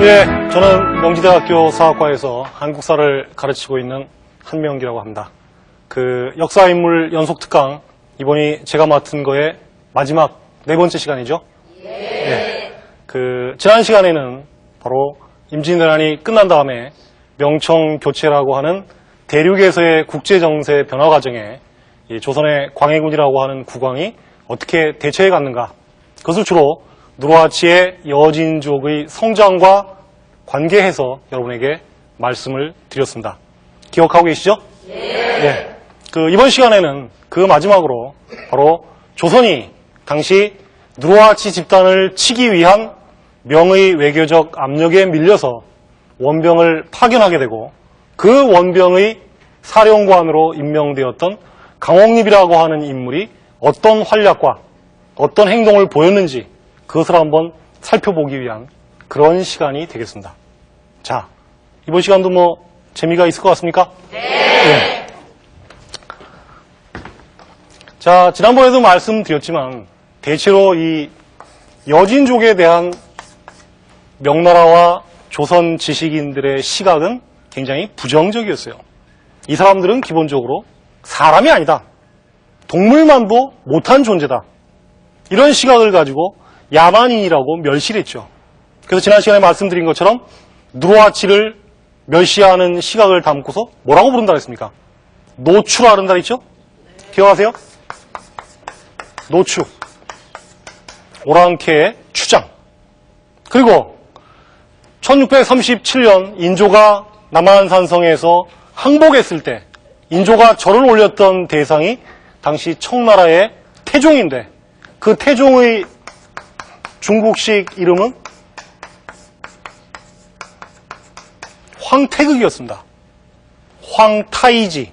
예, 저는 명지대학교 사학과에서 한국사를 가르치고 있는 한명기라고 합니다. 그 역사인물 연속 특강 이번이 제가 맡은 거의 마지막 네 번째 시간이죠. 예. 그 지난 시간에는 바로 임진왜란이 끝난 다음에 명청 교체라고 하는 대륙에서의 국제 정세 변화 과정에 이 조선의 광해군이라고 하는 국왕이 어떻게 대처해 갔는가 그것을 주로 누르하치의 여진족의 성장과 관계해서 여러분에게 말씀을 드렸습니다. 기억하고 계시죠? 예. 그 이번 시간에는 그 마지막으로 바로 조선이 당시 누르하치 집단을 치기 위한 명의 외교적 압력에 밀려서 원병을 파견하게 되고 그 원병의 사령관으로 임명되었던 강홍립이라고 하는 인물이 어떤 활약과 어떤 행동을 보였는지 그것을 한번 살펴보기 위한 그런 시간이 되겠습니다. 자, 이번 시간도 뭐 재미가 있을 것 같습니까? 네. 자, 지난번에도 말씀드렸지만 대체로 이 여진족에 대한 명나라와 조선 지식인들의 시각은 굉장히 부정적이었어요. 이 사람들은 기본적으로 사람이 아니다. 동물만도 못한 존재다. 이런 시각을 가지고 야만인이라고 멸시를 했죠. 그래서 지난 시간에 말씀드린 것처럼 누르하치를 멸시하는 시각을 담고서 뭐라고 부른다 그랬습니까? 노추라는다 그랬죠? 기억하세요? 노추. 오랑캐의 추장. 그리고 1637년 인조가 남한산성에서 항복했을 때 인조가 절을 올렸던 대상이 당시 청나라의 태종인데 그 태종의 중국식 이름은 황태극이었습니다. 황타이지,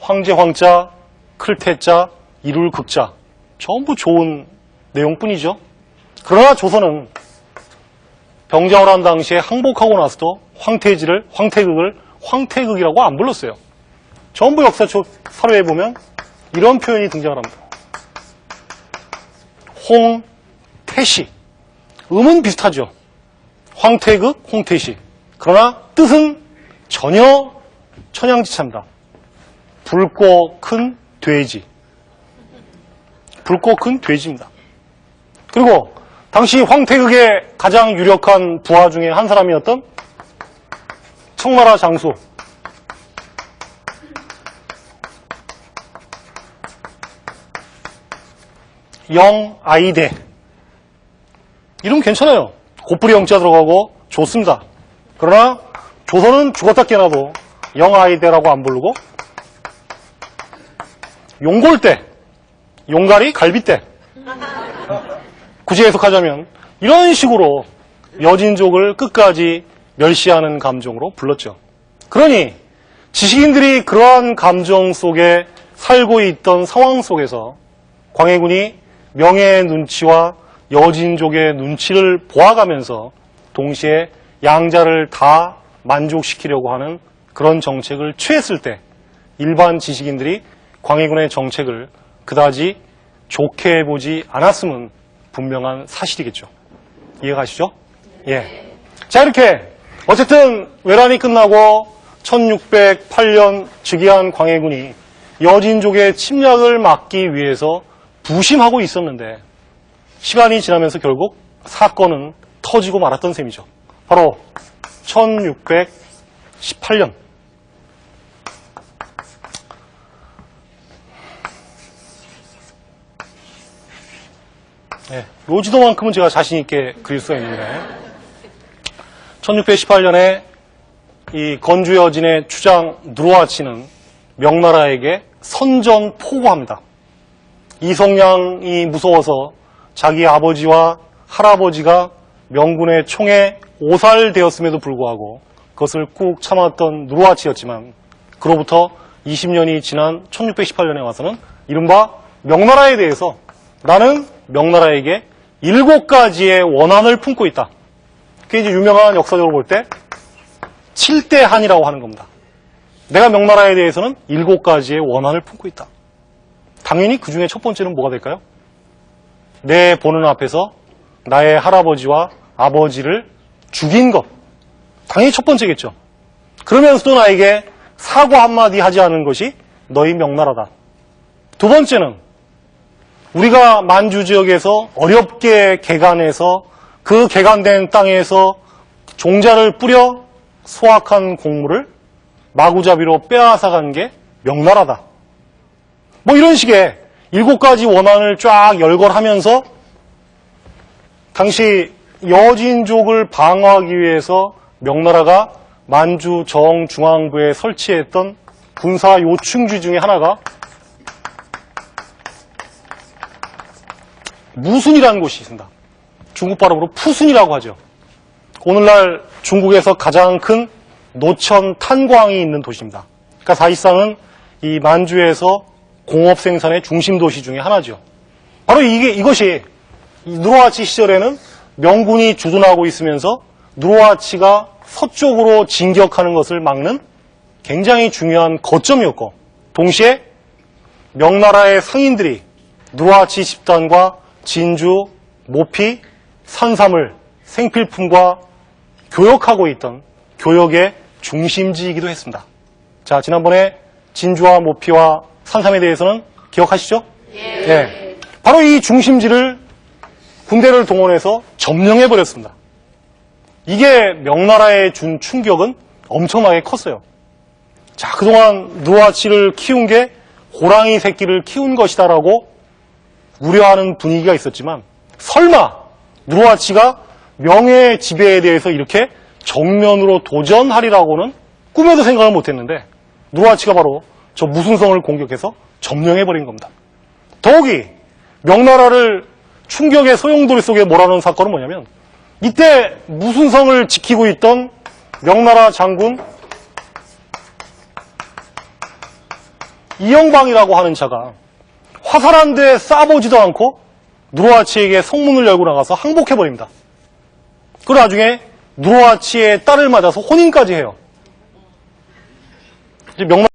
황제 황자, 클태자, 이룰 극자 전부 좋은 내용뿐이죠. 그러나 조선은 병자호를 한 당시에 항복하고 나서도 황태지를 황태극을 황태극이라고 안 불렀어요. 전부 역사책 사료에 보면 이런 표현이 등장을 합니다. 홍 태시. 음은 비슷하죠. 황태극, 홍태시. 그러나 뜻은 전혀 천양지차입니다. 붉고 큰 돼지. 붉고 큰 돼지입니다. 그리고 당시 황태극의 가장 유력한 부하 중에 한 사람이었던 청나라 장수 영아이대 이름 괜찮아요. 고뿌리 영자 들어가고 좋습니다. 그러나 조선은 죽었다 깨나도 영아이대라고 안 부르고 용골대, 용가리, 갈비대 굳이 해석하자면 이런 식으로 여진족을 끝까지 멸시하는 감정으로 불렀죠. 그러니 지식인들이 그러한 감정 속에 살고 있던 상황 속에서 광해군이 명예의 눈치와 여진족의 눈치를 보아가면서 동시에 양자를 다 만족시키려고 하는 그런 정책을 취했을 때 일반 지식인들이 광해군의 정책을 그다지 좋게 보지 않았음은 분명한 사실이겠죠. 이해가시죠? 예. 자, 이렇게 어쨌든 외란이 끝나고 1608년 즉위한 광해군이 여진족의 침략을 막기 위해서 부심하고 있었는데 시간이 지나면서 결국 사건은 터지고 말았던 셈이죠. 바로 1618년 네, 로지도만큼은 제가 자신 있게 그릴 수가 있는데 1618년에 이 건주 여진의 주장 누르하치는 명나라에게 선전 포고합니다. 이성량이 무서워서 자기 아버지와 할아버지가 명군의 총에 오살되었음에도 불구하고 그것을 꾹 참았던 누르하치였지만 그로부터 20년이 지난 1618년에 와서는 이른바 명나라에 대해서 나는 명나라에게 일곱 가지의 원한을 품고 있다. 그게 이제 유명한 역사적으로 볼 때 7대 한이라고 하는 겁니다. 내가 명나라에 대해서는 일곱 가지의 원한을 품고 있다. 당연히 그 중에 첫 번째는 뭐가 될까요? 내 보는 앞에서 나의 할아버지와 아버지를 죽인 것. 당연히 첫 번째겠죠. 그러면서도 나에게 사과 한마디 하지 않은 것이 너희 명나라다. 두 번째는 우리가 만주 지역에서 어렵게 개간해서 그 개간된 땅에서 종자를 뿌려 수확한 곡물을 마구잡이로 빼앗아간 게 명나라다. 뭐 이런 식의 일곱 가지 원한을 쫙 열거하면서 당시 여진족을 방어하기 위해서 명나라가 만주 정중앙부에 설치했던 군사 요충지 중에 하나가 무순이라는 곳이 있습니다. 중국 발음으로 푸순이라고 하죠. 오늘날 중국에서 가장 큰 노천 탄광이 있는 도시입니다. 그러니까 사실상은 이 만주에서 공업 생산의 중심 도시 중에 하나죠. 바로 이게 이것이 이 누르하치 시절에는 명군이 주둔하고 있으면서 누르하치가 서쪽으로 진격하는 것을 막는 굉장히 중요한 거점이었고 동시에 명나라의 상인들이 누르하치 집단과 진주, 모피, 산삼을 생필품과 교역하고 있던 교역의 중심지이기도 했습니다. 자, 지난번에 진주와 모피와 산삼에 대해서는 기억하시죠? 예. 바로 이 중심지를 군대를 동원해서 점령해버렸습니다. 이게 명나라에 준 충격은 엄청나게 컸어요. 자, 그동안 누아치를 키운 게 호랑이 새끼를 키운 것이다라고 우려하는 분위기가 있었지만 설마 누아치가 명예의 지배에 대해서 이렇게 정면으로 도전하리라고는 꿈에도 생각을 못했는데 누아치가 바로 저 무순성을 공격해서 점령해버린 겁니다. 더욱이 명나라를 충격의 소용돌이 속에 몰아넣은 사건은 뭐냐면 이때 무순성을 지키고 있던 명나라 장군 이영방이라고 하는 자가 화살 한 대 쏴보지도 않고 누르하치에게 성문을 열고 나가서 항복해버립니다. 그리고 나중에 누르하치의 딸을 맞아서 혼인까지 해요. 명나